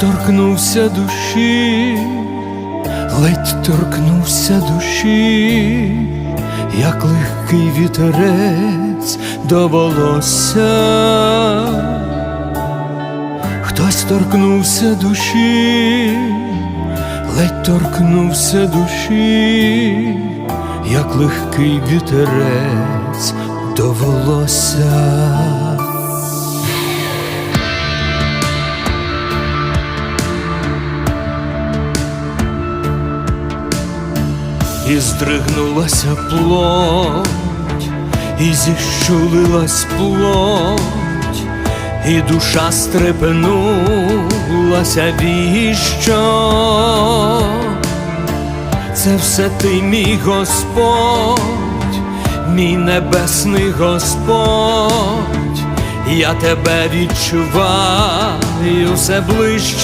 торкнувся душі, ледь торкнувся душі, як легкий вітерець до волосся. Хтось торкнувся душі, ледь торкнувся душі, як легкий вітерець до волосся. І здригнулася плоть, і зіщулилась плоть, і душа стрепенулася віщо. Це все ти, мій Господь, мій небесний Господь, я тебе відчуваю все ближче.